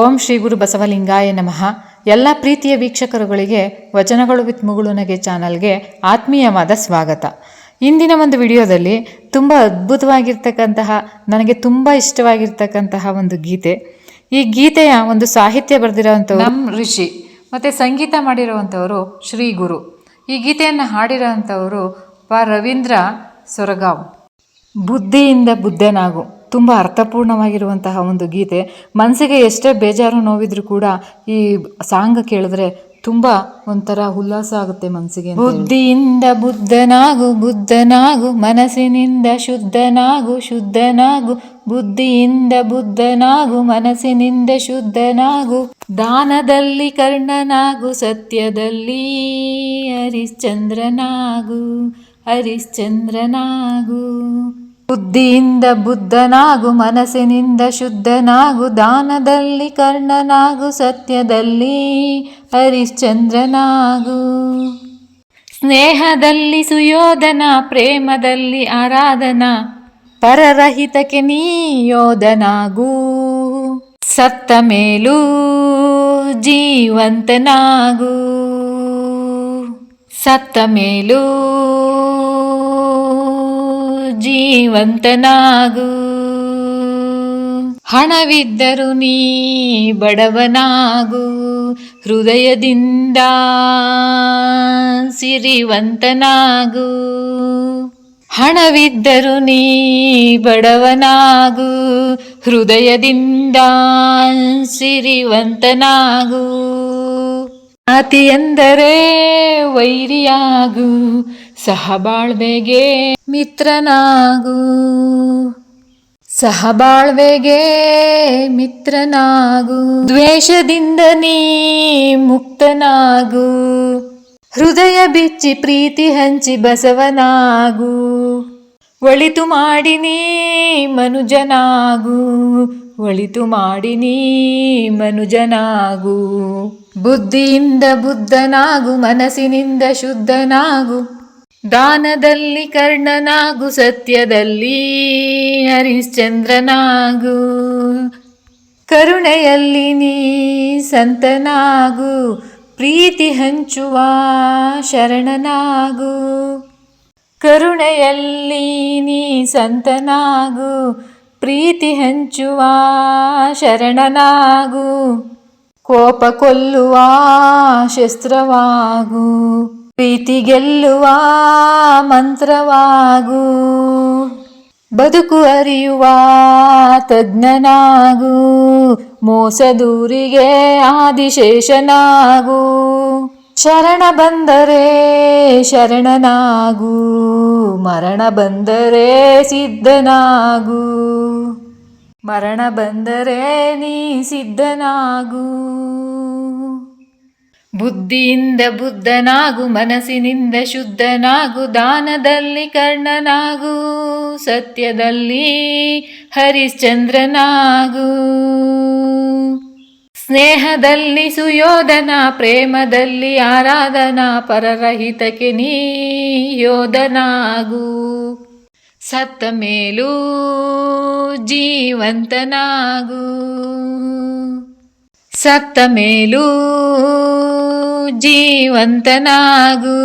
ಓಂ ಶ್ರೀ ಗುರು ಬಸವಲಿಂಗಾಯ ನಮಃ. ಎಲ್ಲ ಪ್ರೀತಿಯ ವೀಕ್ಷಕರುಗಳಿಗೆ ವಚನಗಳು ವಿತ್ ಮುಗುಳುನಗೆ ಚಾನಲ್ಗೆ ಆತ್ಮೀಯವಾದ ಸ್ವಾಗತ. ಇಂದಿನ ಒಂದು ವಿಡಿಯೋದಲ್ಲಿ ತುಂಬ ಅದ್ಭುತವಾಗಿರ್ತಕ್ಕಂತಹ ನನಗೆ ತುಂಬ ಇಷ್ಟವಾಗಿರ್ತಕ್ಕಂತಹ ಒಂದು ಗೀತೆ. ಈ ಗೀತೆಯ ಒಂದು ಸಾಹಿತ್ಯ ಬರೆದಿರೋವಂಥವ್ರು ನಮ್ಮ ಋಷಿ ಮತ್ತು ಸಂಗೀತ ಮಾಡಿರುವಂಥವರು ಶ್ರೀ ಗುರು. ಈ ಗೀತೆಯನ್ನು ಹಾಡಿರೋವಂಥವರು ಪ ರವೀಂದ್ರ ಸೊರಗಾವ್. ಬುದ್ಧಿಯಿಂದ ಬುದ್ಧನಾಗು. ತುಂಬ ಅರ್ಥಪೂರ್ಣವಾಗಿರುವಂತಹ ಒಂದು ಗೀತೆ. ಮನಸ್ಸಿಗೆ ಎಷ್ಟೇ ಬೇಜಾರು ನೋವಿದ್ರು ಕೂಡ ಈ ಸಾಂಗ್ ಕೇಳಿದ್ರೆ ತುಂಬ ಒಂಥರ ಉಲ್ಲಾಸ ಆಗುತ್ತೆ ಮನಸ್ಸಿಗೆ ಬುದ್ಧಿಯಿಂದ ಬುದ್ಧನಾಗು ಬುದ್ಧನಾಗು, ಮನಸ್ಸಿನಿಂದ ಶುದ್ಧನಾಗು ಶುದ್ಧನಾಗು, ಬುದ್ಧಿಯಿಂದ ಬುದ್ಧನಾಗು, ಮನಸ್ಸಿನಿಂದ ಶುದ್ಧನಾಗು, ದಾನದಲ್ಲಿ ಕರ್ಣನಾಗು, ಸತ್ಯದಲ್ಲಿ ಹರಿಶ್ಚಂದ್ರನಾಗು ಹರಿಶ್ಚಂದ್ರನಾಗು. ಬುದ್ಧಿಯಿಂದ ಬುದ್ಧನಾಗು, ಮನಸ್ಸಿನಿಂದ ಶುದ್ಧನಾಗು, ದಾನದಲ್ಲಿ ಕರ್ಣನಾಗು, ಸತ್ಯದಲ್ಲಿ ಹರಿಶ್ಚಂದ್ರನಾಗು. ಸ್ನೇಹದಲ್ಲಿ ಸುಯೋಧನ, ಪ್ರೇಮದಲ್ಲಿ ಆರಾಧನ, ಪರರಹಿತಕ್ಕೆ ನೀ ಯೋಧನಾಗು. ಸತ್ತ ಮೇಲೂ ಜೀವಂತನಾಗು. ಸತ್ತ ಮೇಲೂ ಜೀವಂತನಾಗು. ಹಣವಿದ್ದರು ನೀ ಬಡವನಾಗು. ಹೃದಯದಿಂದ ಸಿರಿವಂತನಾಗು. ಹಣವಿದ್ದರು ನೀ ಬಡವನಾಗು. ಹೃದಯದಿಂದ ಸಿರಿವಂತನಾಗು. ಅತಿ ಎಂದರೆ ವೈರಿಯಾಗು. ಸಹಬಾಳ್ವೆಗೆ ಮಿತ್ರನಾಗು. ಸಹಬಾಳ್ವೆಗೆ ಮಿತ್ರನಾಗು. ದ್ವೇಷದಿಂದ ನೀ ಮುಕ್ತನಾಗು. ಹೃದಯ ಬಿಚ್ಚಿ ಪ್ರೀತಿ ಹಂಚಿ ಬಸವನಾಗು. ಒಳಿತು ಮಾಡಿ ನೀ ಮನುಜನಾಗು. ಒಳಿತು ಮಾಡಿ ನೀ ಮನುಜನಾಗು. ಬುದ್ಧಿಯಿಂದ ಬುದ್ಧನಾಗು, ಮನಸ್ಸಿನಿಂದ ಶುದ್ಧನಾಗು. ದಾನದಲ್ಲಿ ಕರ್ಣನಾಗು, ಸತ್ಯದಲ್ಲಿ ಹರಿಶ್ಚಂದ್ರನಾಗು. ಕರುಣೆಯಲ್ಲಿ ನೀ ಸಂತನಾಗು, ಪ್ರೀತಿ ಹಂಚುವ ಶರಣನಾಗು. ಕರುಣೆಯಲ್ಲಿ ನೀ ಸಂತನಾಗು, ಪ್ರೀತಿ ಹಂಚುವ ಶರಣನಾಗು. ಕೋಪ ಕೊಲ್ಲುವ ಶಸ್ತ್ರವಾಗು. ಪ್ರೀತಿ ಗೆಲ್ಲುವ ಮಂತ್ರವಾಗು. ಬದುಕು ಅರಿಯುವ ತಜ್ಞನಾಗು. ಮೋಸದೂರಿಗೆ ಆದಿಶೇಷನಾಗು. ಶರಣ ಬಂದರೆ ಶರಣನಾಗು. ಮರಣ ಬಂದರೆ ಸಿದ್ಧನಾಗು. ಮರಣ ಬಂದರೆ ನೀ ಸಿದ್ಧನಾಗು. ಬುದ್ಧಿಯಿಂದ ಬುದ್ಧನಾಗು, ಮನಸ್ಸಿನಿಂದ ಶುದ್ಧನಾಗು, ದಾನದಲ್ಲಿ ಕರ್ಣನಾಗು, ಸತ್ಯದಲ್ಲಿ ಹರಿಶ್ಚಂದ್ರನಾಗು. ಸ್ನೇಹದಲ್ಲಿ ಸುಯೋಧನ, ಪ್ರೇಮದಲ್ಲಿ ಆರಾಧನಾ, ಪರರಹಿತಕ್ಕೆ ನೀ ಯೋಧನಾಗು. ಸತ್ತ ಮೇಲೂ ಜೀವಂತನಾಗು. ಸತ್ತಮೇಲೂ ಜೀವಂತನಾಗೂ